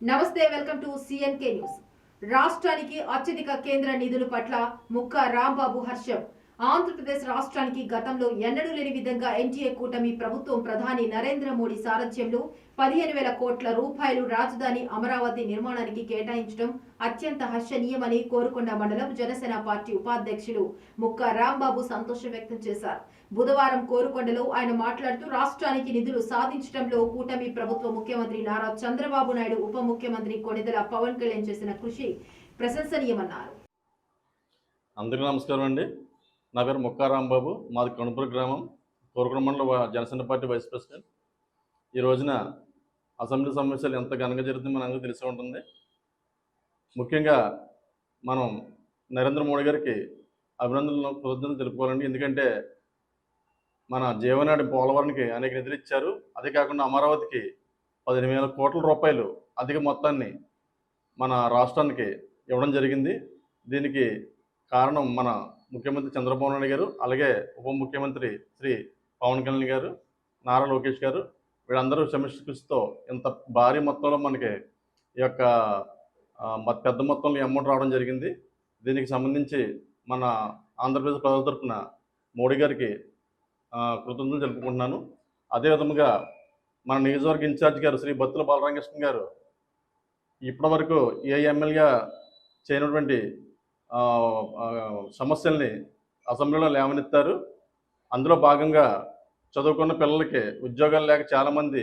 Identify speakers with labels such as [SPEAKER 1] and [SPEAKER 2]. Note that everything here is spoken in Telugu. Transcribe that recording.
[SPEAKER 1] నమస్తే వెల్కమ్ టు సిఎన్కే న్యూస్ రాష్ట్రానికి అత్యధిక కేంద్ర నిధుల పట్ల ముక్క రాంబాబు హర్షం. ఆంధ్రప్రదేశ్ రాష్ట్రానికి గతంలో ఎన్నడూ లేని విధంగా ఎన్డీఏ కూటమి ప్రభుత్వం ప్రధాని నరేంద్ర మోడీ సారథ్యంలో పదిహేను వేల కోట్ల రూపాయలు రాజధాని అమరావతి నిర్మాణానికి కేటాయించడం అత్యంత హర్షణీయమని కోరుకొండ మండలం జనసేన పార్టీ ఉపాధ్యక్షులు ముక్క రాంబాబు సంతోషం వ్యక్తం చేశారు. బుధవారం కోరుకొండలో ఆయన మాట్లాడుతూ రాష్ట్రానికి నిధులు సాధించడంలో కూటమి ప్రభుత్వ ముఖ్యమంత్రి నారా చంద్రబాబు నాయుడు ఉప ముఖ్యమంత్రి కొణిదెల పవన్ కళ్యాణ్ చేసిన కృషి ప్రశంసనీయమన్నారు.
[SPEAKER 2] అందరికీ నమస్కారం అండి. నా పేరు ముక్కారాంబాబు మాది కణుపుర గ్రామం. కోరుకుల మండల జనసేన పార్టీ వైస్ ప్రెసిడెంట్. ఈ రోజున అసెంబ్లీ సమావేశాలు ఎంత ఘనంగా జరుగుతుందో మనందరికీ తెలిసి ఉంటుంది. ముఖ్యంగా మనం నరేంద్ర మోడీ గారికి అభినందనలు కృతజ్ఞతలు తెలుపుకోవాలండి. ఎందుకంటే మన జీవనాడి పోలవరానికి అనేక నిధులు ఇచ్చారు. అదే కాకుండా అమరావతికి పదిహేను వేల కోట్ల రూపాయలు అధిక మొత్తాన్ని మన రాష్ట్రానికి ఇవ్వడం జరిగింది. దీనికి కారణం మన ముఖ్యమంత్రి చంద్రబాబు నాయుడు గారు అలాగే ఉప ముఖ్యమంత్రి శ్రీ పవన్ కళ్యాణ్ గారు నారా లోకేష్ గారు వీళ్ళందరూ సమీక్షిస్తూ ఇంత భారీ మొత్తంలో మనకి ఈ యొక్క పెద్ద మొత్తంలో అమౌంట్ రావడం జరిగింది. దీనికి సంబంధించి మన ఆంధ్రప్రదేశ్ ప్రజల తరఫున మోడీ గారికి కృతజ్ఞతలు తెలుపుకుంటున్నాను. అదేవిధంగా మన నియోజకవర్గ ఇన్ఛార్జ్ గారు శ్రీ బత్తుల బాలరామకృష్ణ గారు ఇప్పటివరకు ఏ ఎమ్మెల్యేగా చేయనటువంటి సమస్యల్ని అసెంబ్లీలో లేవనెత్తారు. అందులో భాగంగా చదువుకున్న పిల్లలకి ఉద్యోగాలు లేక చాలామంది